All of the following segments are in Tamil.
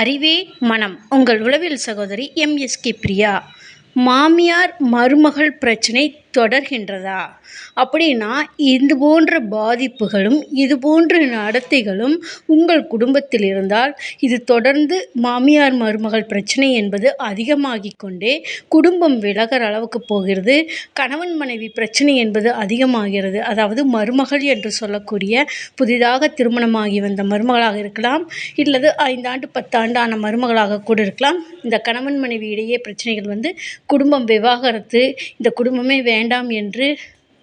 அறிவே மனம். உங்கள் உளவியல் சகோதரி எம்எஸ்கே பிரியா. மாமியார் மருமகள் பிரச்சனை தொடர்கின்றதா? அப்படின்னா இது போன்ற பாதிப்புகளும் இது போன்ற நடத்தைகளும் உங்கள் குடும்பத்தில் இருந்தால் இது தொடர்ந்து மாமியார் மருமகள் பிரச்சனை என்பது அதிகமாகி கொண்டே குடும்பம் விலகிற அளவுக்கு போகிறது. கணவன் மனைவி பிரச்சனை என்பது அதிகமாகிறது. அதாவது மருமகள் என்று சொல்லக்கூடிய புதிதாக திருமணமாகி வந்த மருமகளாக இருக்கலாம் இல்லது ஐந்தாண்டு பத்தாண்டு ஆன மருமகளாக கூட இருக்கலாம். இந்த கணவன் மனைவி இடையே பிரச்சனைகள் வந்து குடும்பம் விவாகரத்து இந்த குடும்பமே வேண்டாம் வேண்டாம் என்று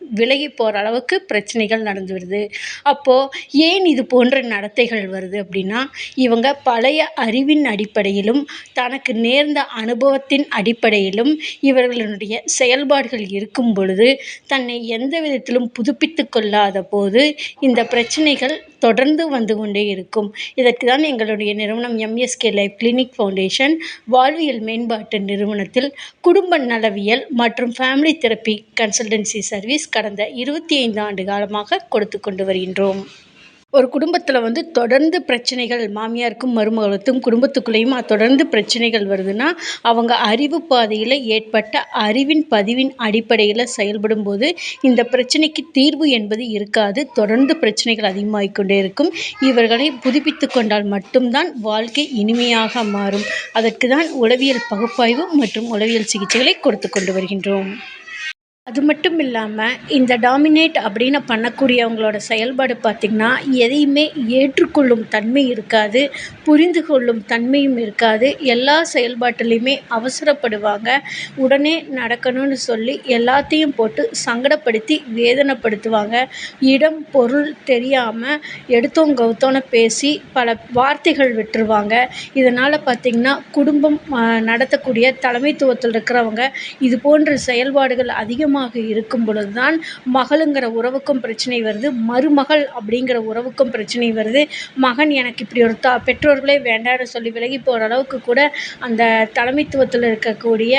விலகி போகிற அளவுக்கு பிரச்சனைகள் நடந்து வருது. அப்போது ஏன் இது போன்ற நடத்தைகள் வருது அப்படின்னா இவங்க பழைய அறிவின் அடிப்படையிலும் தனக்கு நேர்ந்த அனுபவத்தின் அடிப்படையிலும் இவர்களுடைய செயல்பாடுகள் இருக்கும் பொழுது தன்னை எந்த விதத்திலும் புதுப்பித்து கொள்ளாத போது இந்த பிரச்சனைகள் தொடர்ந்து வந்து கொண்டே இருக்கும். இதற்கு தான் எங்களுடைய நிறுவனம் எம்எஸ்கே லைஃப் கிளினிக் ஃபவுண்டேஷன் வாழ்வியல் மேம்பாட்டு நிறுவனத்தில் குடும்ப நலவியல் மற்றும் ஃபேமிலி தெரப்பி கன்சல்டன்சி சர்வீஸ் கடந்த இருபத்தி ஐந்து ஆண்டு காலமாக கொடுத்து கொண்டு வருகின்றோம். ஒரு குடும்பத்தில் வந்து தொடர்ந்து பிரச்சனைகள் மாமியாருக்கும் மருமகளுக்கும் குடும்பத்துக்குள்ளேயும் தொடர்ந்து பிரச்சனைகள் வருதுன்னா அவங்க அறிவு பாதையில் ஏற்பட்ட அறிவின் பதிவின் அடிப்படையில் செயல்படும் போது இந்த பிரச்சனைக்கு தீர்வு என்பது இருக்காது. தொடர்ந்து பிரச்சனைகள் அதிகமாகிக் கொண்டே இருக்கும். இவர்களை புதுப்பித்து கொண்டால் மட்டும்தான் வாழ்க்கை இனிமையாக மாறும். அதற்கு தான் உளவியல் பகுப்பாய்வு மற்றும் உளவியல் சிகிச்சைகளை கொடுத்து கொண்டு வருகின்றோம். அது மட்டும் இல்லாமல் இந்த டாமினேட் அப்படின்னு பண்ணக்கூடியவங்களோட செயல்பாடு பார்த்திங்கன்னா எதையுமே ஏற்றுக்கொள்ளும் தன்மை இருக்காது புரிந்து கொள்ளும் தன்மையும் இருக்காது. எல்லா செயல்பாட்டிலையுமே அவசரப்படுவாங்க. உடனே நடக்கணும்னு சொல்லி எல்லாத்தையும் போட்டு சங்கடப்படுத்தி வேதனைப்படுத்துவாங்க. இடம் பொருள் தெரியாமல் எடுத்தோம் கவுத்தோன்னு பேசி பல வார்த்தைகள் விட்டுருவாங்க. இதனால் பார்த்திங்கன்னா குடும்பம் நடத்தக்கூடிய தலைமைத்துவத்தில் இருக்கிறவங்க இது போன்ற செயல்பாடுகள் அதிகம் அதிகமாக இருக்கும் பொழுது தான் மகளுங்கிற உறவுக்கும் பிரச்சனை வருது. மருமகள் அப்படிங்கிற உறவுக்கும் பிரச்சனை வருது. மகன் எனக்கு இப்படி ஒரு த பெற்றோர்களே வேண்டாம்னு சொல்லி விலகி போகிற அளவுக்கு கூட அந்த தலைமைத்துவத்தில் இருக்கக்கூடிய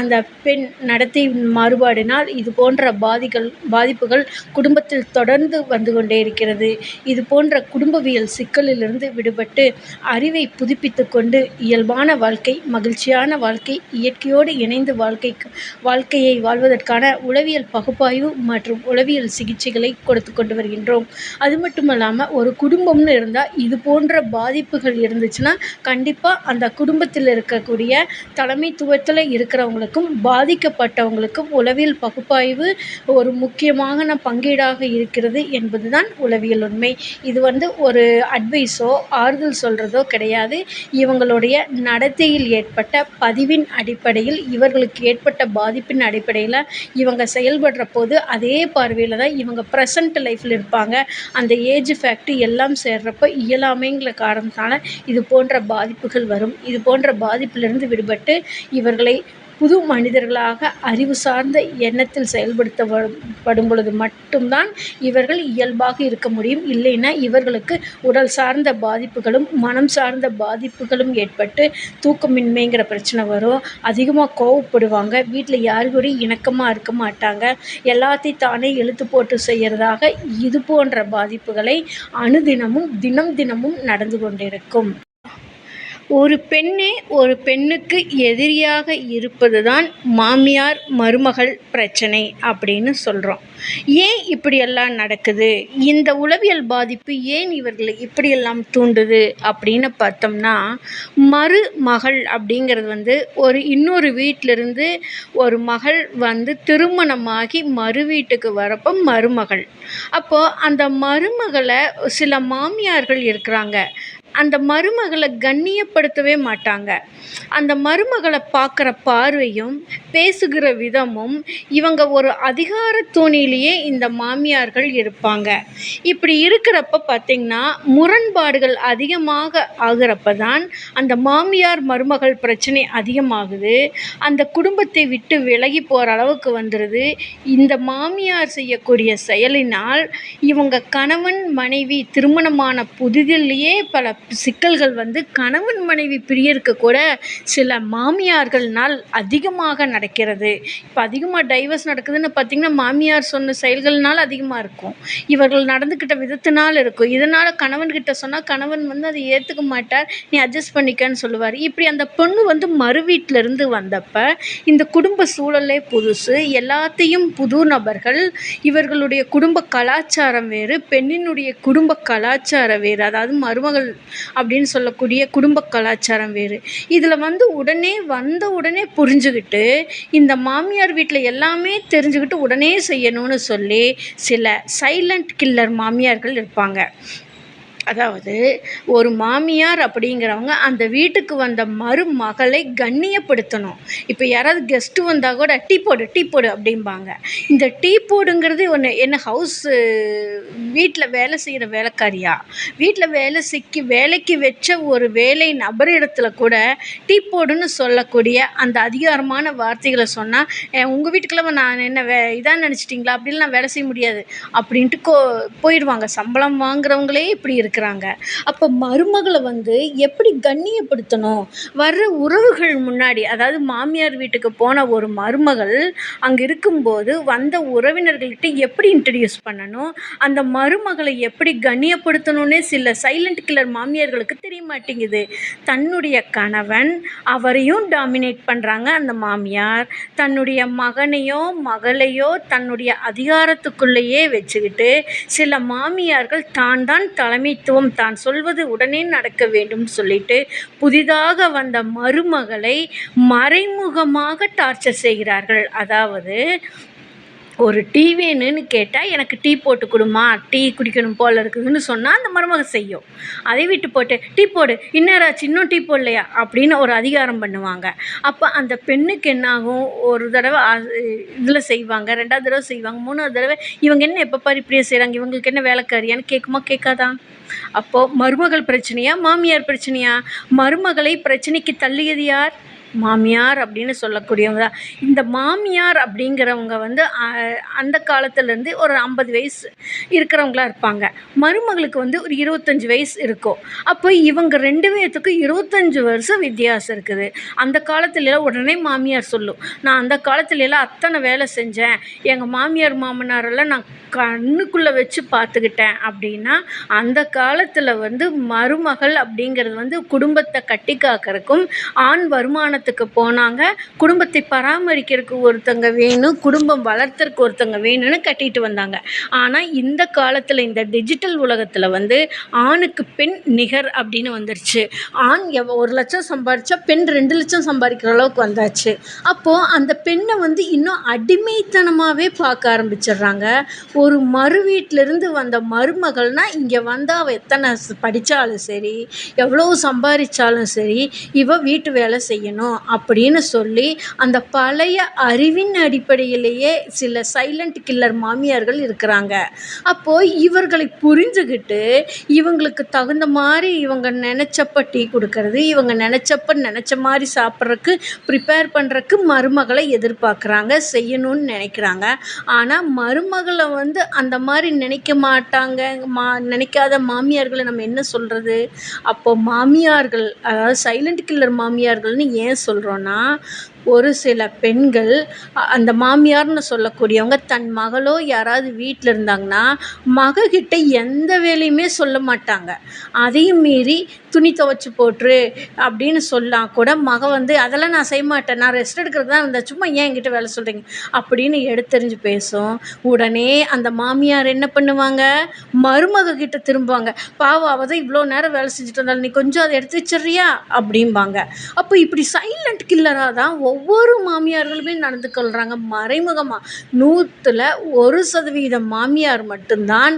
அந்த பெண் நடத்தை மாறுபாடினால் இது போன்ற பாதிகள் பாதிப்புகள் குடும்பத்தில் தொடர்ந்து வந்து கொண்டே இருக்கிறது. இது போன்ற குடும்பவியல் சிக்கலிலிருந்து விடுபட்டு அறிவை புதுப்பித்து கொண்டு இயல்பான வாழ்க்கை மகிழ்ச்சியான வாழ்க்கை இயற்கையோடு இணைந்து வாழ்க்கைக்கு வாழ்க்கையை வாழ்வதற்கு அதற்கான உளவியல் பகுப்பாய்வு மற்றும் உளவியல் சிகிச்சைகளை கொடுத்து கொண்டு வருகின்றோம். அது மட்டும் இல்லாமல் ஒரு குடும்பம்னு இருந்தால் இது போன்ற பாதிப்புகள் இருந்துச்சுன்னா கண்டிப்பாக அந்த குடும்பத்தில் இருக்கக்கூடிய தலைமைத்துவத்தில் இருக்கிறவங்களுக்கும் பாதிக்கப்பட்டவங்களுக்கும் உளவியல் பகுப்பாய்வு ஒரு முக்கியமான பங்கீடாக இருக்கிறது என்பது தான் உளவியல் உண்மை. இது வந்து ஒரு அட்வைஸோ ஆறுதல் சொல்கிறதோ கிடையாது. இவங்களுடைய நடத்தையில் ஏற்பட்ட பதிவின் அடிப்படையில் இவர்களுக்கு ஏற்பட்ட பாதிப்பின் அடிப்படையில் இவங்க செயல்படுற போது அதே பார்வையில் தான் இவங்க ப்ரெசண்ட் லைஃப்பில் இருப்பாங்க. அந்த ஏஜ் ஃபேக்ட் எல்லாம் சேர்றப்போ இயலாமைங்கிற காரணத்தால் இது போன்ற பாதிப்புகள் வரும். இது போன்ற பாதிப்பிலிருந்து விடுபட்டு இவர்களை புது மனிதர்களாக அறிவு சார்ந்த எண்ணத்தில் செயல்படுத்தப்படும் பொழுது மட்டும்தான் இவர்கள் இயல்பாக இருக்க முடியும். இல்லைன்னா இவர்களுக்கு உடல் சார்ந்த பாதிப்புகளும் மனம் சார்ந்த பாதிப்புகளும் ஏற்பட்டு தூக்கமின்மைங்கிற பிரச்சனை வரும். அதிகமாக கோவப்படுவாங்க. வீட்டில் யாரு கூடயும் இணக்கமாக இருக்க மாட்டாங்க. எல்லாத்தையும் தானே இழுத்து போட்டு செய்கிறதாக இது போன்ற பாதிப்புகளை அணுதினமும் தினம் தினமும் நடந்து கொண்டிருக்கும். ஒரு பெண்ணே ஒரு பெண்ணுக்கு எதிரியாக இருப்பது தான் மாமியார் மருமகள் பிரச்சனை அப்படின்னு சொல்கிறோம் ஏன் இப்படியெல்லாம் நடக்குது? இந்த உளவியல் பாதிப்பு ஏன் இவர்களை இப்படியெல்லாம் தூண்டுது அப்படின்னு பார்த்தோம்னா மருமகள் அப்படிங்கிறது வந்து ஒரு இன்னொரு வீட்டிலிருந்து ஒரு மகள் வந்து திருமணமாகி மறு வீட்டுக்கு வரப்போ மருமகள். அப்போது அந்த மருமகளை சில மாமியார்கள் இருக்கிறாங்க. அந்த மருமகளை கண்ணியப்படுத்தவே மாட்டாங்க. அந்த மருமகளை பார்க்குற பார்வையும் பேசுகிற விதமும் இவங்க ஒரு அதிகார தூணிலேயே இந்த மாமியார்கள் இருப்பாங்க. இப்படி இருக்கிறப்ப பார்த்திங்கன்னா முரண்பாடுகள் அதிகமாக ஆகிறப்ப தான் அந்த மாமியார் மருமகள் பிரச்சனை அதிகமாகுது. அந்த குடும்பத்தை விட்டு விலகி போகிற அளவுக்கு வந்துடுது இந்த மாமியார் செய்யக்கூடிய செயலினால் இவங்க கணவன் மனைவி திருமணமான புதிதிலேயே பல சிக்கல்கள் வந்து கணவன் மனைவி பிரியருக்கு கூட சில மாமியார்கள்னால் அதிகமாக நடக்கிறது. இப்போ அதிகமாக டைவர்ஸ் நடக்குதுன்னு பார்த்தீங்கன்னா மாமியார் சொன்ன செயல்கள்னால் அதிகமாக இருக்கும். இவர்கள் நடந்துக்கிட்ட விதத்தினால் இருக்கும். இதனால் கணவன்கிட்ட சொன்னால் கணவன் வந்து அதை ஏற்றுக்க மாட்டார். நீ அட்ஜஸ்ட் பண்ணிக்கன்னு சொல்லுவார். இப்படி அந்த பொண்ணு வந்து மறு வீட்டிலேருந்து வந்தப்போ இந்த குடும்ப சூழலே புதுசு. எல்லாத்தையும் புது நபர்கள் இவர்களுடைய குடும்ப கலாச்சாரம் வேறு பெண்ணினுடைய குடும்ப கலாச்சாரம் வேறு. அதாவது மருமகள் அப்படின்னு சொல்லக்கூடிய குடும்ப கலாச்சாரம் வேறு. இதில் வந்து உடனே வந்த உடனே புரிஞ்சுக்கிட்டு இந்த மாமியார் வீட்டில் எல்லாமே தெரிஞ்சுக்கிட்டு உடனே செய்யணும்னு சொல்லி சில சைலண்ட் கில்லர் மாமியார்கள் இருப்பாங்க. அதாவது ஒரு மாமியார் அப்படிங்கிறவங்க அந்த வீட்டுக்கு வந்த மருமகளை கண்ணியப்படுத்தணும். இப்போ யாராவது கெஸ்ட்டு வந்தால் கூட டீ போடு டீ போடு அப்படிம்பாங்க. இந்த டீ போடுங்கிறது ஒன்று என்ன ஹவுஸு வீட்டில் வேலை செய்கிற வேலைக்காரியா? வீட்டில் வேலை சிக்கி வேலைக்கு வச்ச ஒரு வேலை நபர் இடத்துல கூட டீ போடுன்னு சொல்லக்கூடிய அந்த அதிகாரமான வார்த்தைகளை சொன்னால் உங்கள் வீட்டுக்குள்ள நான் என்ன வே இதான் நினச்சிட்டிங்களா? அப்படின்னு நான் வேலை செய்ய முடியாது அப்படின்ட்டு கோ போயிடுவாங்க. சம்பளம் வாங்குறவங்களே இப்படி இருக்கிறாங்க அப்போ மருமகளை வந்து எப்படி கண்ணியப்படுத்தணும்? வர்ற உறவுகள் முன்னாடி அதாவது மாமியார் வீட்டுக்கு போன ஒரு மருமகள் அங்கே இருக்கும்போது வந்த உறவினர்கள்கிட்ட எப்படி இன்ட்ரடியூஸ் பண்ணணும்? அந்த மருமகளை எப்படி கண்ணியப்படுத்தணும்னே சில சைலண்ட் கில்லர் மாமியார்களுக்கு தெரிய மாட்டேங்குது. தன்னுடைய கணவன் அவரையும் டாமினேட் பண்ணுறாங்க அந்த மாமியார். தன்னுடைய மகனையோ மகளையோ தன்னுடைய அதிகாரத்துக்குள்ளேயே வச்சுக்கிட்டு சில மாமியார்கள் தான் தான் தலைமைத்துவம் தான் சொல்வது உடனே நடக்க வேண்டும் சொல்லிட்டு புதிதாக வந்த மருமகளை மறைமுகமாக டார்ச்சர் செய்கிறார்கள். அதாவது ஒரு டீ வேணும்னு கேட்டால் எனக்கு டீ போட்டு கொடுமா டீ குடிக்கணும் போல் இருக்குதுன்னு சொன்னால் அந்த மருமக செய்யும். அதை விட்டு போட்டு டீ போடு இந்நேராச்சு இன்னும் டீ போடலையா? அப்படின்னு ஒரு அதிகாரம் பண்ணுவாங்க. அப்போ அந்த பெண்ணுக்கு என்னாகும்? ஒரு தடவை இதில் செய்வாங்க ரெண்டாவது தடவை செய்வாங்க மூணாவது தடவை இவங்க என்ன எப்போ பாரு இப்படியே செய்கிறாங்க இவங்களுக்கு என்ன வேலைக்காரியான்னு கேட்குமா கேட்காதா? அப்போது மருமகள் பிரச்சனையா மாமியார் பிரச்சனையா? மருமகளை பிரச்சனைக்கு தள்ளியது யார்? மாமியார் அப்படின்னு சொல்லக்கூடியவங்க தான். இந்த மாமியார் அப்படிங்கிறவங்க வந்து அந்த காலத்துலேருந்து ஒரு ஐம்பது வயசு இருக்கிறவங்களா இருப்பாங்க. மருமகளுக்கு வந்து ஒரு இருபத்தஞ்சி வயசு இருக்கும். அப்போ இவங்க ரெண்டு பேர்த்துக்கும் இருபத்தஞ்சி வருஷம் வித்தியாசம் இருக்குது. அந்த காலத்துலலாம் உடனே மாமியார் சொல்லும். நான் அந்த காலத்துலலாம் அத்தனை வேலை செஞ்சேன். எங்கள் மாமியார் மாமனாரெல்லாம் நான் கண்ணுக்குள்ளே வச்சு பார்த்துக்கிட்டேன் அப்படின்னா அந்த காலத்தில் வந்து மருமகள் அப்படிங்கிறது வந்து குடும்பத்தை கட்டி காக்கிறதுக்கும் ஆண் திருமணத்துக்கு போனாங்க. குடும்பத்தை பராமரிக்கிறதுக்கு ஒருத்தங்க வேணும் குடும்பம் வளர்த்துறக்கு ஒருத்தங்க வேணும்னு கட்டிட்டு வந்தாங்க. ஆனால் இந்த காலத்தில் இந்த டிஜிட்டல் உலகத்தில் வந்து ஆணுக்கு பெண் நிகர் அப்படின்னு வந்துருச்சு. ஆண் எவ் ஒரு லட்சம் சம்பாரித்தா பெண் ரெண்டு லட்சம் சம்பாதிக்கிற அளவுக்கு வந்தாச்சு. அப்போது அந்த பெண்ணை வந்து இன்னும் அடிமைத்தனமாகவே பார்க்க ஆரம்பிச்சிடுறாங்க. ஒரு மறு வீட்டிலேருந்து வந்த மருமகள்னால் இங்கே வந்தால் அவள் எத்தனை படித்தாலும் சரி எவ்வளோ சம்பாதிச்சாலும் சரி இவள் வீட்டு வேலை செய்யணும். அப்படின்னு சொல்லி அந்த பழைய அறிவின் அடிப்படையிலேயே சில சைலண்ட் கில்லர் மாமியார்கள் இருக்கிறாங்க. அப்போது இவர்களை புரிஞ்சுக்கிட்டு இவங்களுக்கு தகுந்த மாதிரி இவங்க நினச்சப்ப டீ கொடுக்கறது இவங்க நினச்சப்ப நினச்ச மாதிரி சாப்பிட்றக்கு ப்ரிப்பேர் பண்ணுறக்கு மருமகளை எதிர்பார்க்குறாங்க செய்யணும்னு நினைக்கிறாங்க. ஆனால் மருமகளை வந்து அந்த மாதிரி நினைக்க மாட்டாங்க மா நினைக்காத மாமியார்களை நம்ம என்ன சொல்கிறது அப்போது மாமியார்கள் அதாவது சைலண்ட் கில்லர் மாமியார்கள்னு ஏன் சொல்கிறோன்னா ஒரு சில பெண்கள் அந்த மாமியார்னு சொல்லக்கூடியவங்க தன் மகளோ யாராவது வீட்டில் இருந்தாங்கன்னா மகக்கிட்ட எந்த வேலையுமே சொல்ல மாட்டாங்க. அதையும் மீறி துணி துவைச்சி போட்டுரு அப்படின்னு சொன்னால் கூட மக வந்து அதெல்லாம் நான் செய்ய மாட்டேன். நான் ரெஸ்ட் எடுக்கிறது தான் இருந்தேன் சும்மா ஏன் என்கிட்ட வேலை சொல்கிறீங்க அப்படின்னு எடுத்தெறிஞ்சு பேசும். உடனே அந்த மாமியார் என்ன பண்ணுவாங்க? மருமக கிட்ட திரும்புவாங்க. பாவம் அவள் தான் இவ்வளோ நேரம் வேலை செஞ்சுட்டு வந்தாலும் நீ கொஞ்சம் அதை எடுத்து வச்சிடுறியா? அப்படிம்பாங்க. அப்போ இப்படி சைலண்ட் கில்லராக தான் ஒவ்வொரு மாமியார்களுமே நடந்து கொள்கிறாங்க மறைமுகமாக நூற்றில் ஒரு சதவீதம் மாமியார் மட்டும்தான்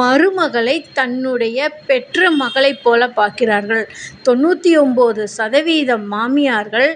மருமகளை தன்னுடைய பெற்ற மகளைப் போல பார்க்கிறார்கள். தொண்ணூற்றி ஒம்பது சதவீதம் மாமியார்கள்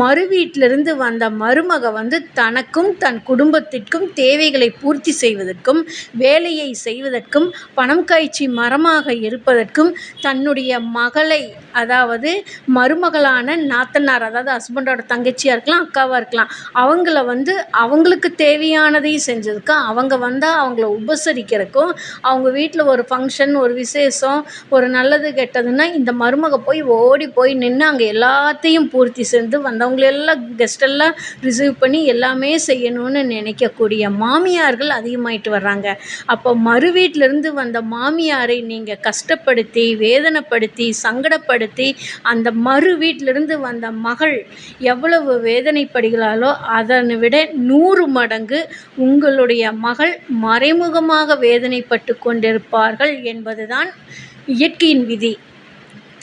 மறு வீட்டிலிருந்து வந்த மருமக வந்து தனக்கும் தன் குடும்பத்திற்கும் தேவைகளை பூர்த்தி செய்வதற்கும் வேலையை செய்வதற்கும் பணம் காய்ச்சி மரமாக இருப்பதற்கும் தன்னுடைய மகளை அதாவது மருமகளான நாத்தனார் அதாவது ஹஸ்பண்டோட தங்கச்சியாக இருக்கலாம் அக்காவாக இருக்கலாம். அவங்கள வந்து அவங்களுக்கு தேவையானதையும் செஞ்சதுக்கு அவங்க வந்தால் அவங்கள உபசரிக்கிறதுக்கும் அவங்க வீட்டில் ஒரு ஃபங்க்ஷன் ஒரு விசேஷம் ஒரு நல்லது கெட்டதுன்னா இந்த மருமக போய் ஓடி போய் நின்று அங்கே எல்லாத்தையும் பூர்த்தி செஞ்சு வந்தவங்களெல்லாம் கெஸ்ட்டெல்லாம் ரிசீவ் பண்ணி எல்லாமே செய்யணும்னு நினைக்கக்கூடிய மாமியார்கள் அதிகமாயிட்டு வர்றாங்க. அப்போ மறு வீட்டிலேருந்து வந்த மாமியாரை நீங்கள் கஷ்டப்படுத்தி வேதனைப்படுத்தி சங்கடப்படுத்தி அந்த மறு வீட்டிலிருந்து வந்த மகள் எவ்வளவு வேதனைப்படுகிறாளோ அதனை விட நூறு மடங்கு உங்களுடைய மகள் மறைமுகமாக வேதனைப்பட்டு கொண்டிருப்பார்கள் என்பதுதான் இயற்கையின் விதி.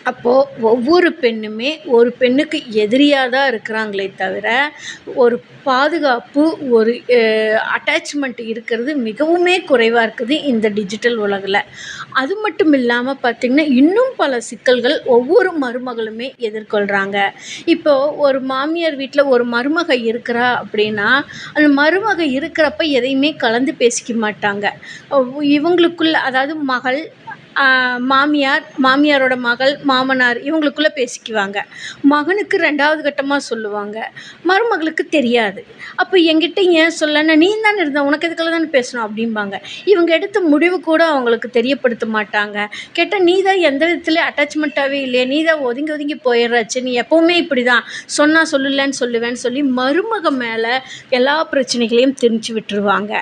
அப்போது ஒவ்வொரு பெண்ணுமே ஒரு பெண்ணுக்கு எதிரியாக தான் இருக்கிறாங்களே தவிர ஒரு பாதுகாப்பு ஒரு அட்டாச்மெண்ட் இருக்கிறது மிகவுமே குறைவாக இருக்குது இந்த டிஜிட்டல் உலகில். அது மட்டும் இல்லாமல் பார்த்திங்கன்னா இன்னும் பல சிக்கல்கள் ஒவ்வொரு மருமகளுமே எதிர்கொள்கிறாங்க இப்போது ஒரு மாமியார் வீட்டில் ஒரு மருமக இருக்கிறா அப்படின்னா அந்த மருமக இருக்கிறப்ப எதையுமே கலந்து பேசிக்க மாட்டாங்க. இவங்களுக்குள்ள அதாவது மகள் மாமியார் மாமியாரோட மகள் மாமனார் இவங்களுக்குள்ள பேசிக்குவாங்க. மகனுக்கு ரெண்டாவது கட்டமாக சொல்லுவாங்க. மருமகளுக்கு தெரியாது. அப்போ என்கிட்ட ஏன் சொல்லனா நீ தானே இருந்த உனக்கு எதுக்கெல்லாம் தானே பேசணும்? அப்படிம்பாங்க. இவங்க எடுத்த முடிவு கூட அவங்களுக்கு தெரியப்படுத்த மாட்டாங்க. கேட்டால் நீ தான் எந்த விதத்துலேயும் அட்டாச்மெண்ட்டாகவே இல்லையே. நீ தான் ஒதுங்கி ஒதுங்கி போயிடுறாச்சு. நீ எப்போவுமே இப்படி தான் சொன்னால் சொல்லலன்னு சொல்லுவேன்னு சொல்லி மருமக மேலே எல்லா பிரச்சனைகளையும் திணிச்சு விட்டுருவாங்க.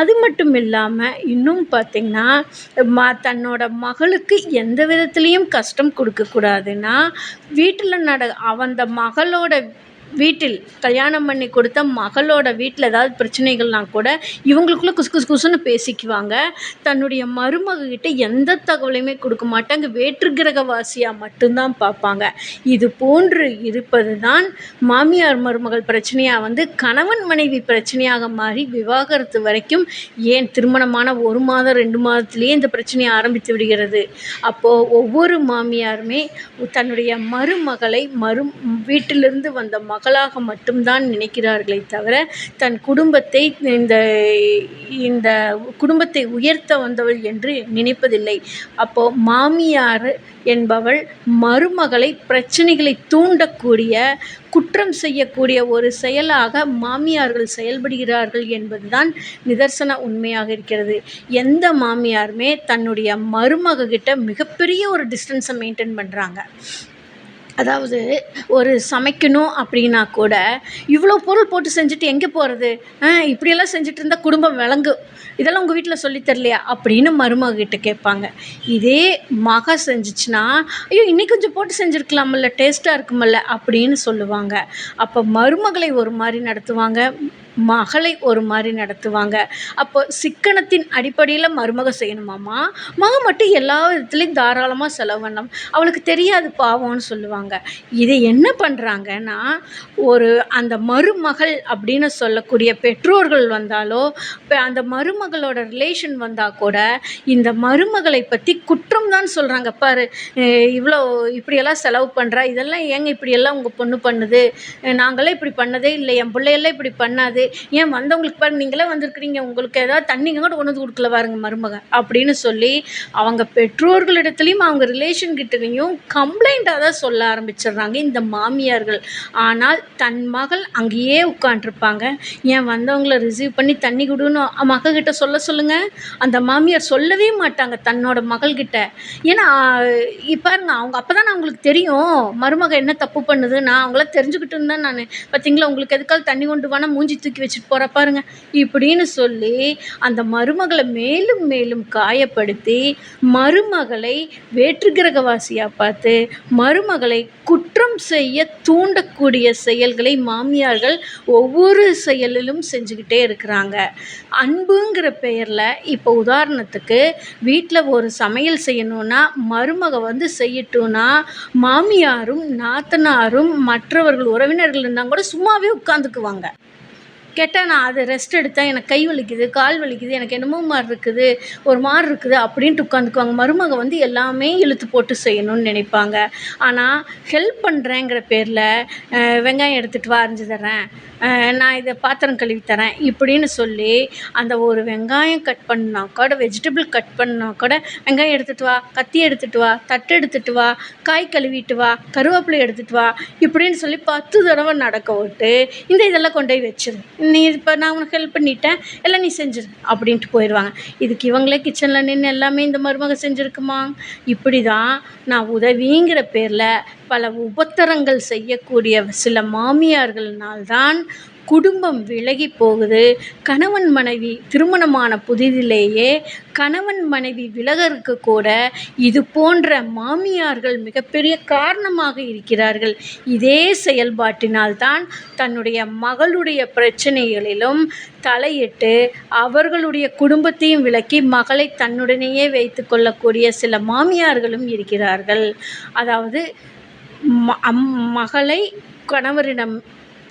அது மட்டும் இல்லாமல் இன்னும் பார்த்திங்கன்னா ம தன்னோட மகளுக்கு எந்த விதத்துலேயும் கஷ்டம் கொடுக்கக்கூடாதுன்னா வீட்டில் நட அந்த மகளோட வீட்டில் கல்யாணம் பண்ணி கொடுத்த மகளோட வீட்டில் ஏதாவது பிரச்சனைகள்னா கூட இவங்களுக்குள்ள குசு குசு குசுன்னு பேசிக்குவாங்க. தன்னுடைய மருமகக்கிட்ட எந்த தகவலையுமே கொடுக்க மாட்டாங்க. வேற்று கிரகவாசியாக மட்டும்தான் பார்ப்பாங்க. இது போன்று இருப்பது தான் மாமியார் மருமகள் பிரச்சனையாக வந்து கணவன் மனைவி பிரச்சனையாக மாறி விவாகரத்து வரைக்கும் ஏன் திருமணமான ஒரு மாதம் ரெண்டு மாதத்துலேயே இந்த பிரச்சனையை ஆரம்பித்து விடுகிறது. அப்போது ஒவ்வொரு மாமியாருமே தன்னுடைய மருமகளை மரு வீட்டிலிருந்து வந்த மக மகளாக மட்டும்தான் நினைக்கிறார்களே தவிர தன் குடும்பத்தை இந்த இந்த குடும்பத்தை உயர்த்த வந்தவள் என்று நினைப்பதில்லை. அப்போது மாமியார் என்பவள் மருமகளை பிரச்சனைகளை தூண்டக்கூடிய குற்றம் செய்யக்கூடிய ஒரு செயலாக மாமியார்கள் செயல்படுகிறார்கள் என்பதுதான் நிதர்சன உண்மையாக இருக்கிறது. எந்த மாமியாருமே தன்னுடைய மருமக கிட்ட மிகப்பெரிய ஒரு டிஸ்டன்ஸை மெயின்டைன் பண்ணுறாங்க அதாவது ஒரு சமைக்கணும் அப்படின்னா கூட இவ்வளோ பொருள் போட்டு செஞ்சுட்டு எங்கே போகிறது இப்படியெல்லாம் செஞ்சுட்டு இருந்தால் குடும்பம் விளங்கும். இதெல்லாம் உங்கள் வீட்டில் சொல்லி தரலையா? அப்படின்னு மருமகிட்ட கேட்பாங்க. இதே மக செஞ்சிச்சுன்னா ஐயோ இன்னைக்கு கொஞ்சம் போட்டு செஞ்சுருக்கலாமல்ல டேஸ்ட்டாக இருக்குமல்ல அப்படின்னு சொல்லுவாங்க. அப்போ மருமகளை ஒரு மாதிரி நடத்துவாங்க. மகளை ஒரு மாதிரி நடத்துவாங்க. அப்போ சிக்கனத்தின் அடிப்படையில் மருமக செய்யணுமாம்மா? மக மட்டும் எல்லா விதத்துலேயும் தாராளமாக செலவு பண்ணணும் அவளுக்கு தெரியாது பாவம்னு சொல்லுவாங்க. இதை என்ன பண்ணுறாங்கன்னா ஒரு அந்த மருமகள் அப்படின்னு சொல்லக்கூடிய பெற்றோர்கள் வந்தாலோ இப்போ அந்த மருமகளோட ரிலேஷன் வந்தால் கூட இந்த மருமகளை பற்றி குற்றம் தான் சொல்கிறாங்க பாரு இவ்வளோ இப்படியெல்லாம் செலவு பண்ணுறா இதெல்லாம் ஏங்க இப்படியெல்லாம் உங்கள் பொண்ணு பண்ணுது? நாங்களாம் இப்படி பண்ணதே இல்லை. என் பிள்ளையெல்லாம் இப்படி பண்ணாது. ஏன் வந்தவங்களுக்கு பாருங்க நீங்களே வந்திருக்கிறீங்க உங்களுக்கு ஏதாவது தண்ணி கூட கொண்டு வந்து கொடுக்கல பாருங்க மருமக அப்படின்னு சொல்லி அவங்க பெற்றோர்களிடத்துலையும் அவங்க ரிலேஷன் கிட்டேயும் கம்ப்ளைண்ட்டாக தான் சொல்ல ஆரம்பிச்சிடுறாங்க இந்த மாமியார்கள். ஆனால் தன் மகள் அங்கேயே உட்காண்ட்ருப்பாங்க ஏன் வந்தவங்கள ரிசீவ் பண்ணி தண்ணி கொடுன்னு மகக்கிட்ட சொல்ல சொல்லுங்கள் அந்த மாமியார் சொல்லவே மாட்டாங்க தன்னோட மகள்கிட்ட. ஏன்னா பாருங்க அவங்க அப்போ தான் அவங்களுக்கு தெரியும். மருமக என்ன தப்பு பண்ணுது நான் அவங்கள தெரிஞ்சுக்கிட்டு இருந்தேன் நான். பார்த்தீங்களா உங்களுக்கு எதுக்காவது தண்ணி கொண்டு வானா மூஞ்சி தூக்கி வச்சுட்டு போகிற பாருங்க. இப்படின்னு சொல்லி அந்த மருமகளை மேலும் மேலும் காயப்படுத்தி மருமகளை வேற்று கிரகவாசியாக பார்த்து மருமகளை குற்றம் செய்ய தூண்டக்கூடிய செயல்களை மாமியார்கள் ஒவ்வொரு செயலிலும் செஞ்சுக்கிட்டே இருக்கிறாங்க. அன்புங்கிற பெயரில் இப்போ உதாரணத்துக்கு வீட்டில் ஒரு சமையல் செய்யணுன்னா மருமக வந்து செய்யட்டும்னா மாமியாரும் நாத்தனாரும் மற்றவர்கள் உறவினர்கள் இருந்தால் கூட சும்மாவே உட்காந்துக்குவாங்க கேட்டால் நான் அது ரெஸ்ட் எடுத்தால் எனக்கு கை வலிக்குது கால் வலிக்குது எனக்கு என்னமோ மாதிரி இருக்குது ஒரு மாதிரி இருக்குது அப்படின்ட்டு உட்காந்துக்குவாங்க. மருமக வந்து எல்லாமே இழுத்து போட்டு செய்யணும்னு நினைப்பாங்க. ஆனால் ஹெல்ப் பண்ணுறேங்கிற பேரில் வெங்காயம் எடுத்துகிட்டு வா அரிஞ்சு தரேன் நான் இதை பாத்திரம் கழுவி தரேன் இப்படின்னு சொல்லி அந்த ஒரு வெங்காயம் கட் பண்ணால் கூட வெஜிடபிள் கட் பண்ணால் கூட வெங்காயம் எடுத்துகிட்டு வா கத்தி எடுத்துகிட்டு வா தட்டு எடுத்துகிட்டு வா காய் கழுவிட்டு வா கருவேப்பிலை எடுத்துகிட்டு வா இப்படின்னு சொல்லி பத்து தடவை நடக்க விட்டு இந்த இதெல்லாம் கொண்டு போய் வச்சிரு. நீ இப்போ நான் உனக்கு ஹெல்ப் பண்ணிட்டேன் எல்லாம் நீ செஞ்சிரு அப்படின்ட்டு போயிடுவாங்க இதுக்கு இவங்களே கிச்சனில் நின்று எல்லாமே இந்த மருமக செஞ்சுருக்குமா? இப்படி தான் நான் உதவிங்கிற பேரில் பல உபத்திரங்கள் செய்யக்கூடிய சில மாமியார்கள்னால்தான் குடும்பம் விலகி போகுது. கணவன் மனைவி திருமணமான புதிதிலேயே கணவன் மனைவி விலகருக்கு கூட இது போன்ற மாமியார்கள் மிகப்பெரிய காரணமாக இருக்கிறார்கள். இதே செயல்பாட்டினால் தான் தன்னுடைய மகளுடைய பிரச்சனைகளிலும் தலையிட்டு அவர்களுடைய குடும்பத்தையும் விலக்கி மகளை தன்னுடனேயே வைத்து கொள்ளக்கூடிய சில மாமியார்களும் இருக்கிறார்கள். அதாவது ம அம் மகளை கணவரிடம்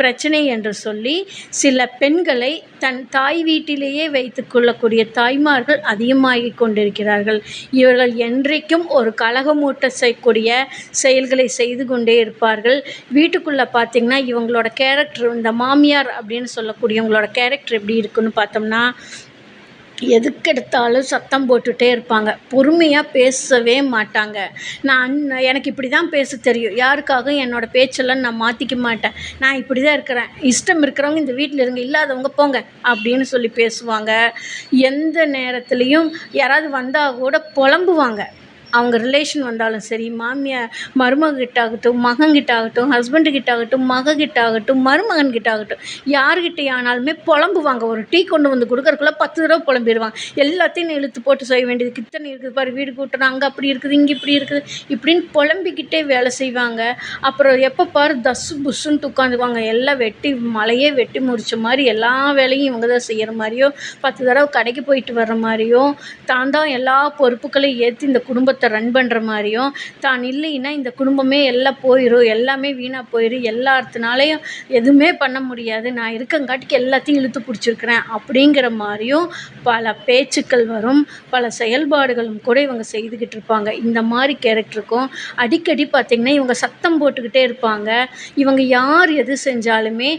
பிரச்சனை என்று சொல்லி சில பெண்களை தன் தாய் வீட்டிலேயே வைத்து கொள்ளக்கூடிய தாய்மார்கள் அதிகமாகி கொண்டிருக்கிறார்கள். இவர்கள் என்றைக்கும் ஒரு கலகமூட்ட செய்யக்கூடிய செயல்களை செய்து கொண்டே இருப்பார்கள். வீட்டுக்குள்ளே பார்த்திங்கன்னா இவங்களோட கேரக்டர் இந்த மாமியார் அப்படின்னு சொல்லக்கூடியவங்களோட கேரக்டர் எப்படி இருக்குன்னு பார்த்தோம்னா எதுக்கெடுத்தாலும் சத்தம் போட்டுகிட்டே இருப்பாங்க. பொறுமையாக பேசவே மாட்டாங்க. நான் எனக்கு இப்படி தான் பேச தெரியும். யாருக்காகவும் என்னோடய பேச்செல்லாம் நான் மாற்றிக்க மாட்டேன். நான் இப்படி தான் இருக்கிறேன். இஷ்டம் இருக்கிறவங்க இந்த வீட்டில் இருங்க இல்லாதவங்க போங்க அப்படின்னு சொல்லி பேசுவாங்க. எந்த நேரத்துலையும் யாராவது வந்தால் கூட புலம்புவாங்க. அவங்க ரிலேஷன் வந்தாலும் சரி மாமியார் மருமகக்கிட்ட ஆகட்டும் மகன்கிட்ட ஆகட்டும் ஹஸ்பண்டுக்கிட்ட ஆகட்டும் மகக்கிட்ட ஆகட்டும் மருமகன்கிட்ட ஆகட்டும் யார்கிட்ட ஆனாலுமே புலம்புவாங்க. ஒரு டீ கொண்டு வந்து கொடுக்குறக்குள்ள பத்து தடவை புலம்பிடுவாங்க. எல்லாத்தையும் இழுத்து போட்டு செய்ய வேண்டியது. கித்தனை இருக்குது பாரு வீடு கூட்டணும் அங்கே அப்படி இருக்குது இங்கே இப்படி இருக்குது இப்படின்னு புலம்பிக்கிட்டே வேலை செய்வாங்க. அப்புறம் எப்போ பாரு தஸ்ஸு புஸ்ஸுன்ட்டு உட்காந்துக்குவாங்க. எல்லாம் வெட்டி மலையே வெட்டி முறிச்ச மாதிரி எல்லா வேலையும் இவங்க தான் செய்கிற மாதிரியோ பத்து தடவை கடைக்கு போயிட்டு வர்ற மாதிரியும் தான் தான் எல்லா பொறுப்புகளையும் ஏற்று இந்த குடும்பத்தை குடும்பத்தை ரன் பண்ணுற மாதிரியும் தான் இல்லைன்னா இந்த குடும்பமே எல்லாம் போயிடும் எல்லாமே வீணாக போயிடும் எல்லாத்துனாலையும் எதுவுமே பண்ண முடியாது. நான் இருக்கங்காட்டிக்கு எல்லாத்தையும் இழுத்து பிடிச்சிருக்கிறேன் அப்படிங்கிற மாதிரியும் பல பேச்சுக்கள் வரும் பல செயல்பாடுகளும் கூட இவங்க செய்துக்கிட்டு இருப்பாங்க. இந்த மாதிரி கேரக்டருக்கும் அடிக்கடி பார்த்திங்கன்னா இவங்க சத்தம் போட்டுக்கிட்டே இருப்பாங்க. இவங்க யார் எது செஞ்சாலுமே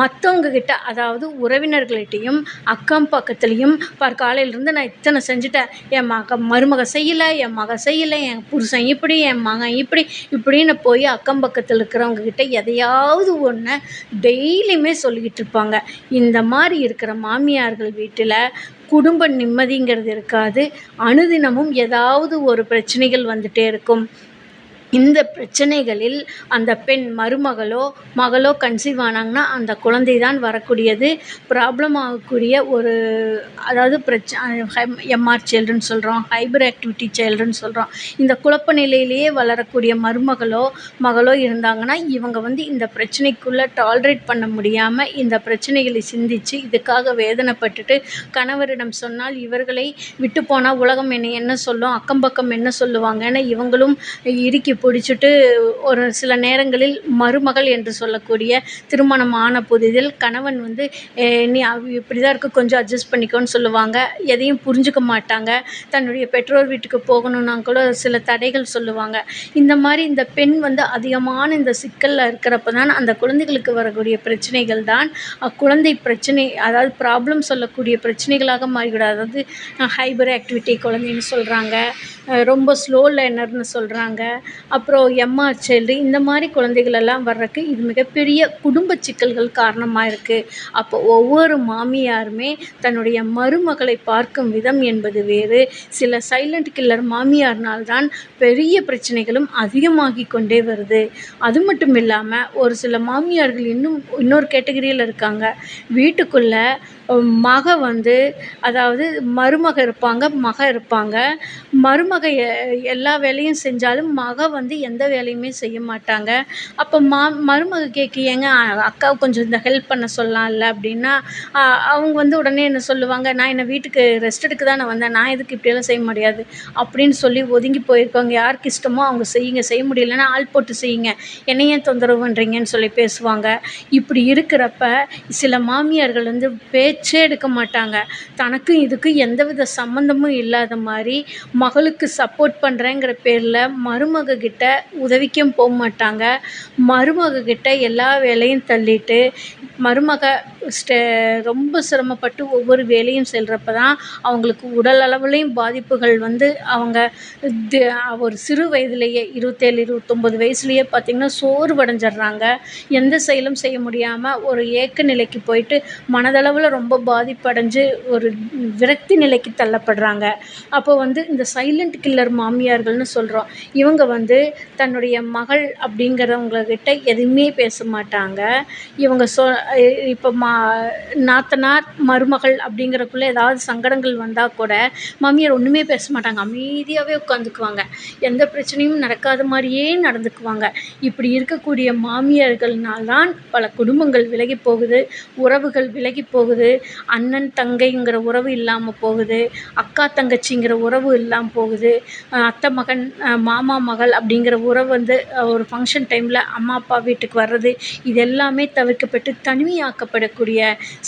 மற்றவங்க கிட்ட அதாவது உறவினர்கள்கிட்டையும் அக்கம் பக்கத்துலேயும் பார் காலையிலேருந்து நான் இத்தனை செஞ்சுட்டேன் என் மக மருமக செய்யலை என் மக செய்யலை என் புருஷன் இப்படி என் மகன் இப்படி இப்படின்னு போய் அக்கம் பக்கத்தில் இருக்கிறவங்க கிட்ட எதையாவது ஒன்று டெய்லியுமே சொல்லிக்கிட்டு இருப்பாங்க. இந்த மாதிரி இருக்கிற மாமியார்கள் வீட்டில் குடும்ப நிம்மதிங்கிறது இருக்காது. அனுதினமும் ஏதாவது ஒரு பிரச்சனைகள் வந்துகிட்டே இருக்கும். இந்த பிரச்சனைகளில் அந்த பெண் மருமகளோ மகளோ கன்சீவ் ஆனாங்கன்னா அந்த குழந்தை தான் வரக்கூடியது. ப்ராப்ளம் ஆகக்கூடிய ஒரு அதாவது பிரச்ச எம்ஆர் சைல்டுன்னு சொல்கிறோம் ஹைப்பர் ஆக்டிவிட்டி சைல்டுன்னு சொல்கிறோம் இந்த குழப்ப நிலையிலேயே வளரக்கூடிய மருமகளோ மகளோ இருந்தாங்கன்னா இவங்க வந்து இந்த பிரச்சனைக்குள்ளே டால்ரேட் பண்ண முடியாமல் இந்த பிரச்சனைகளை சிந்தித்து இதுக்காக வேதனைப்பட்டுட்டு கணவரிடம் சொன்னால் இவர்களை விட்டு போனால் உலகம் என்னை என்ன சொல்லும் அக்கம் பக்கம் என்ன சொல்லுவாங்கன்னு இவங்களும் இறுக்கி பிடிச்சிட்டு ஒரு சில நேரங்களில் மருமகள் என்று சொல்லக்கூடிய திருமணம் ஆன புதிதில் கணவன் வந்து நீ இப்படி தான் இருக்குது கொஞ்சம் அட்ஜஸ்ட் பண்ணிக்கோன்னு சொல்லுவாங்க. எதையும் புரிஞ்சுக்க மாட்டாங்க. தன்னுடைய பெற்றோர் வீட்டுக்கு போகணுன்னா கூட சில தடைகள் சொல்லுவாங்க. இந்த மாதிரி இந்த பெண் வந்து அதிகமான இந்த சிக்கலில் இருக்கிறப்ப தான் அந்த குழந்தைகளுக்கு வரக்கூடிய பிரச்சனைகள் தான். குழந்தை பிரச்சனை அதாவது ப்ராப்ளம் சொல்லக்கூடிய பிரச்சனைகளாக மாறிவிடும். அதாவது ஹைபர் ஆக்டிவிட்டி குழந்தைன்னு சொல்கிறாங்க ரொம்ப ஸ்லோ லேர்னர்னு சொல்கிறாங்க அப்புறம் எம்ஆர் சைல்டு இந்த மாதிரி குழந்தைகள் எல்லாம் வர்றதுக்கு இது மிகப்பெரிய குடும்ப சிக்கல்கள் காரணமாக இருக்குது அப்போ ஒவ்வொரு மாமியாருமே தன்னுடைய மருமகளை பார்க்கும் விதம் என்பது வேறு. சில சைலண்ட் கில்லர் மாமியார்னால்தான் பெரிய பிரச்சனைகளும் அதிகமாகி கொண்டே வருது. அது மட்டும் இல்லாமல் ஒரு சில மாமியார்கள் இன்னும் இன்னொரு கேட்டகரியில் இருக்காங்க. வீட்டுக்குள்ளே மக வந்து அதாவது மருமக இருப்பாங்க மக இருப்பாங்க. மருமக மருமக எல்லா வேலையும் செஞ்சாலும் மக வந்து எந்த வேலையுமே செய்ய மாட்டாங்க. அப்போ மா மருமக கேட்கும் ஏங்க அக்காவை கொஞ்சம் இந்த ஹெல்ப் பண்ண சொல்லலாம்ல அப்படின்னா அவங்க வந்து உடனே என்ன சொல்லுவாங்க நான் என்ன வீட்டுக்கு ரெஸ்ட் எடுக்க தானே வந்தேன். நான் எதுக்கு இப்படியெல்லாம் செய்ய முடியாது? அப்படின்னு சொல்லி ஒதுங்கி போயிருக்கவங்க யாருக்கு இஷ்டமோ அவங்க செய்யுங்க. செய்ய முடியலன்னா ஆள் போட்டு செய்யுங்க. என்னை ஏன் தொந்தரவு பண்ணுறீங்கன்னு சொல்லி பேசுவாங்க. இப்படி இருக்கிறப்ப சில மாமியார்கள் வந்து பேச்சே எடுக்க மாட்டாங்க. தனக்கும் இதுக்கும் எந்தவித சம்மந்தமும் இல்லாத மாதிரி மகளுக்கு சப்போர்ட் பண்ணுறேங்கிற பேரில் மருமகக்கிட்ட உதவிக்கும் போக மாட்டாங்க. மருமகக்கிட்ட எல்லா வேலையும் தள்ளிட்டு மருமக ஸ்டே ரொம்ப சிரமப்பட்டு ஒவ்வொரு வேலையும் செல்கிறப்ப தான் அவங்களுக்கு உடல் அளவுலேயும் பாதிப்புகள் வந்து அவங்க தி ஒரு சிறு வயதிலேயே இருபத்தேழு இருபத்தொம்போது வயசுலேயே பார்த்திங்கன்னா சோர்வடைஞ்சிடுறாங்க. எந்த செயலும் செய்ய முடியாமல் ஒரு ஏக்க நிலைக்கு போயிட்டு மனதளவில் ரொம்ப பாதிப்படைஞ்சு ஒரு விரக்தி நிலைக்கு தள்ளப்படுறாங்க. அப்போ வந்து இந்த சைலண்ட் கில்லர் மாமியார்கள்னு சொல்கிறோம் இவங்க வந்து தன்னுடைய மகள் அப்படிங்கிறவங்கக்கிட்ட எதுவுமே பேச மாட்டாங்க. இவங்க சொ இப்போ மா நாத்தனார் மருமகள் அப்படிங்கிறக்குள்ள ஏதாவது சங்கடங்கள் வந்தால் கூட மாமியார் ஒன்றுமே பேச மாட்டாங்க. அமைதியாகவே உட்காந்துக்குவாங்க எந்த பிரச்சனையும் நடக்காத மாதிரியே நடந்துக்குவாங்க. இப்படி இருக்கக்கூடிய மாமியார்கள்னால் தான் பல குடும்பங்கள் விலகி போகுது உறவுகள் விலகி போகுது அண்ணன் தங்கைங்கிற உறவு இல்லாமல் போகுது அக்கா தங்கச்சிங்கிற உறவு இல்லாமல் போகுது. அத்தை மகன் மாமா மகள் அப்படிங்கிற உறவு வந்து ஒரு ஃபங்க்ஷன் டைமில் அம்மா அப்பா வீட்டுக்கு வர்றது இது எல்லாமே தவிர்க்கப்பட்டு தனிமையாக்கப்படக்கூடிய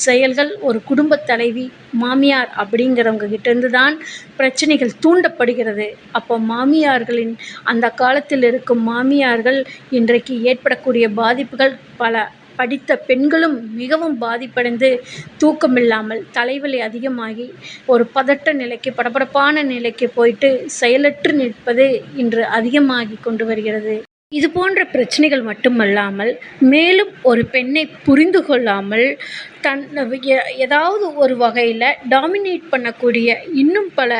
செயல்கள் ஒரு குடும்பத் தலைவி மாமியார் அப்படிங்கிறவங்க கிட்டேருந்து தான் பிரச்சனைகள் தூண்டப்படுகிறது. அப்போ மாமியார்களின் அந்த காலத்தில் இருக்கும் மாமியார்கள் இன்றைக்கு ஏற்படக்கூடிய பாதிப்புகள் பல. படித்த பெண்களும் மிகவும் பாதிப்படைந்து தூக்கமில்லாமல் தலைவலி அதிகமாகி ஒரு பதட்ட நிலைக்கு படபடப்பான நிலைக்கு போயிட்டு செயலற்று நிற்பது இன்று அதிகமாகி கொண்டு வருகிறது. இது போன்ற பிரச்சனைகள் மட்டுமல்லாமல் மேலும் ஒரு பெண்ணை புரிந்து கொள்ளாமல் தன் எ ஏதாவது ஒரு வகையில் டாமினேட் பண்ணக்கூடிய இன்னும் பல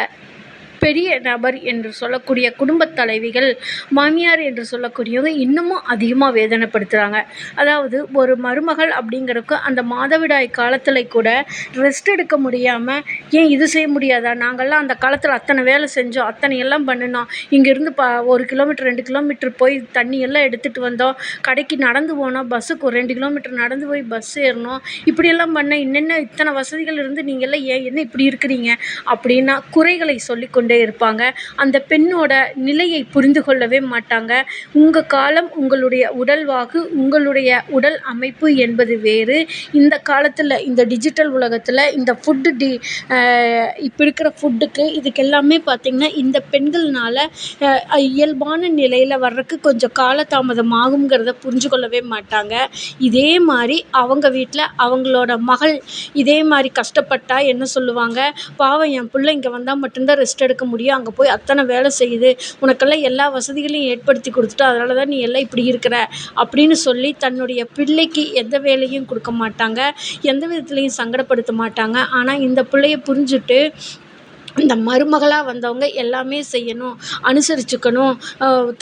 பெரிய நபர் என்று சொல்லக்கூடிய குடும்பத் தலைவிகள் மாமியார் என்று சொல்லக்கூடியவங்க இன்னமும் அதிகமாக வேதனைப்படுத்துகிறாங்க அதாவது ஒரு மருமகள் அப்படிங்கிறக்கு அந்த மாதவிடாய் காலத்தில் கூட ரெஸ்ட் எடுக்க முடியாமல் ஏன் இது செய்ய முடியாதா? நாங்கள்லாம் அந்த காலத்தில் அத்தனை வேலை செஞ்சோம் அத்தனை எல்லாம் பண்ணினோம். இங்கேருந்து ப ஒரு கிலோமீட்டர் ரெண்டு கிலோமீட்டர் போய் தண்ணி எல்லாம் எடுத்துகிட்டு வந்தோம். கடைக்கு நடந்து போனோம் பஸ்ஸுக்கு ஒரு ரெண்டு கிலோமீட்டர் நடந்து போய் பஸ் ஏறினோம் இப்படியெல்லாம் பண்ண இன்னென்ன இத்தனை வசதிகள் இருந்து நீங்கள்லாம் ஏன் என்ன இப்படி இருக்கிறீங்க? அப்படின்னா குறைகளை சொல்லிக்கொண்டு கொண்டே இருப்பாங்க. அந்த பெண்ணோட நிலையை புரிந்து கொள்ளவே மாட்டாங்க. உங்கள் காலம் உங்களுடைய உடல்வாகு உங்களுடைய உடல் அமைப்பு என்பது வேறு. இந்த காலத்தில் இந்த டிஜிட்டல் உலகத்தில் இந்த ஃபுட்டு டி இப்போ இருக்கிற ஃபுட்டுக்கு இதுக்கு எல்லாமே பார்த்திங்கன்னா இந்த பெண்கள்னால இயல்பான நிலையில் வர்றதுக்கு கொஞ்சம் காலதாமதம் ஆகுங்கிறத புரிஞ்சு கொள்ளவே மாட்டாங்க. இதே மாதிரி அவங்க வீட்டில் அவங்களோட மகள் இதே மாதிரி கஷ்டப்பட்டால் என்ன சொல்லுவாங்க? பாவம் என் பிள்ளை இங்கே வந்தால் மட்டும்தான் ரெஸ்ட் எடுக்க இருக்க முடியும். அங்கே போய் அத்தனை வேலை செய்யுது. உனக்கெல்லாம் எல்லா வசதிகளையும் ஏற்படுத்தி கொடுத்துட்டு அதனால தான் நீ எல்லாம் இப்படி இருக்கிற அப்படின்னு சொல்லி தன்னுடைய பிள்ளைக்கு எந்த வேலையும் கொடுக்க மாட்டாங்க. எந்த விதத்துலேயும் சங்கடப்படுத்த மாட்டாங்க. ஆனால் இந்த பிள்ளைய புரிஞ்சுட்டு இந்த மருமகளாக வந்தவங்க எல்லாமே செய்யணும் அனுசரிச்சுக்கணும்.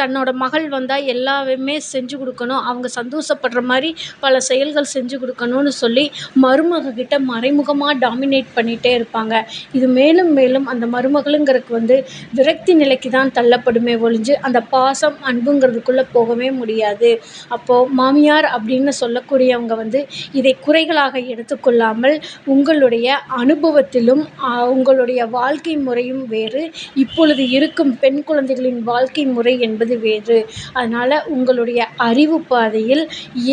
தன்னோட மகள் வந்தால் எல்லாமே செஞ்சு கொடுக்கணும். அவங்க சந்தோஷப்படுற மாதிரி பல செயல்கள் செஞ்சு கொடுக்கணும்னு சொல்லி மருமகக்கிட்ட மறைமுகமாக டாமினேட் பண்ணிகிட்டே இருப்பாங்க. இது மேலும் மேலும் அந்த மருமகளுங்கிறதுக்கு வந்து விரக்தி நிலைக்கு தான் தள்ளப்படுமே ஒழிஞ்சு அந்த பாசம் அன்புங்கிறதுக்குள்ளே போகவே முடியாது. அப்போது மாமியார் அப்படின்னு சொல்லக்கூடியவங்க வந்து இதை குறைகளாக எடுத்துக்கொள்ளாமல் உங்களுடைய அனுபவத்திலும் உங்களுடைய வாழ்க்கை வாழ்க்கை முறையும் வேறு இப்பொழுது இருக்கும் பெண் குழந்தைகளின் வாழ்க்கை முறை என்பது வேறு. அதனால் உங்களுடைய அறிவு பாதையில்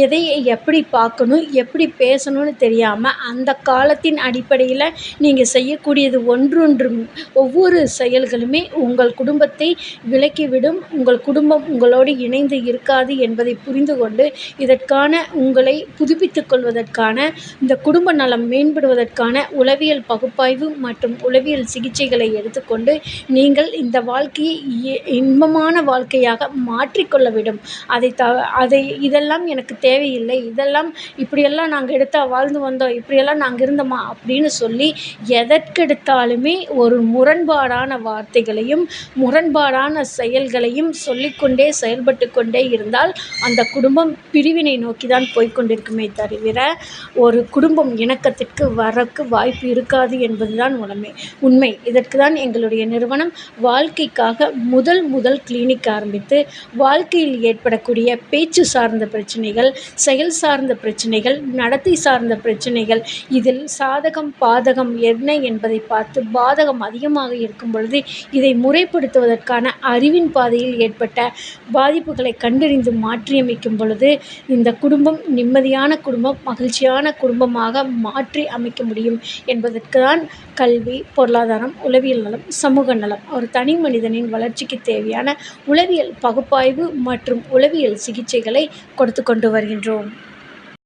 எதை எப்படி பார்க்கணும் எப்படி பேசணும்னு தெரியாமல் அந்த காலத்தின் அடிப்படையில் நீங்கள் செய்யக்கூடியது ஒன்றொன்றும் ஒவ்வொரு செயல்களுமே உங்கள் குடும்பத்தை விலக்கிவிடும். உங்கள் குடும்பம் உங்களோடு இணைந்து இருக்காது என்பதை புரிந்து கொண்டு இதற்கான உங்களை புதுப்பித்துக் கொள்வதற்கான இந்த குடும்ப நலம் மேம்படுவதற்கான உளவியல் பகுப்பாய்வு மற்றும் உளவியல் சிகிச்சை முயற்சிகளை எடுத்துக்கொண்டு நீங்கள் இந்த வாழ்க்கையை இன்பமான வாழ்க்கையாக மாற்றிக்கொள்ள வேண்டும். அதை த அதை இதெல்லாம் எனக்கு தேவையில்லை. இதெல்லாம் இப்படியெல்லாம் நாங்கள் எடுத்தால் வாழ்ந்து வந்தோம். இப்படியெல்லாம் நாங்கள் இருந்தோமா? அப்படின்னு சொல்லி எதற்கெடுத்தாலுமே ஒரு முரண்பாடான வார்த்தைகளையும் முரண்பாடான செயல்களையும் சொல்லிக்கொண்டே செயல்பட்டு கொண்டே இருந்தால் அந்த குடும்பம் பிரிவினை நோக்கி தான் போய்கொண்டிருக்குமே தவிர ஒரு குடும்பம் இணக்கத்திற்கு வரக்கு வாய்ப்பு இருக்காது என்பதுதான் உண்மை உண்மை. இதற்கு தான் எங்களுடைய நிறுவனம் வாழ்க்கைக்காக முதல் முதல் கிளினிக் ஆரம்பித்து வாழ்க்கையில் ஏற்படக்கூடிய பேச்சு சார்ந்த பிரச்சனைகள் செயல் சார்ந்த பிரச்சனைகள் நடத்தை சார்ந்த பிரச்சனைகள் இதில் சாதகம் பாதகம் என்ன என்பதை பார்த்து பாதகம் அதிகமாக இருக்கும் பொழுது இதை முறைப்படுத்துவதற்கான அறிவின் பாதையில் ஏற்பட்ட பாதிப்புகளை கண்டறிந்து மாற்றியமைக்கும் பொழுது இந்த குடும்பம் நிம்மதியான குடும்பம் மகிழ்ச்சியான குடும்பமாக மாற்றி அமைக்க முடியும் என்பதற்கு தான் கல்வி பொருளாதாரம் உளவியல் நலம் சமூக நலம். ஒரு தனி மனிதனின் வளர்ச்சிக்கு தேவையான உளவியல் பகுப்பாய்வு மற்றும் உளவியல் சிகிச்சைகளை கொடுத்து கொண்டு வருகின்றோம்.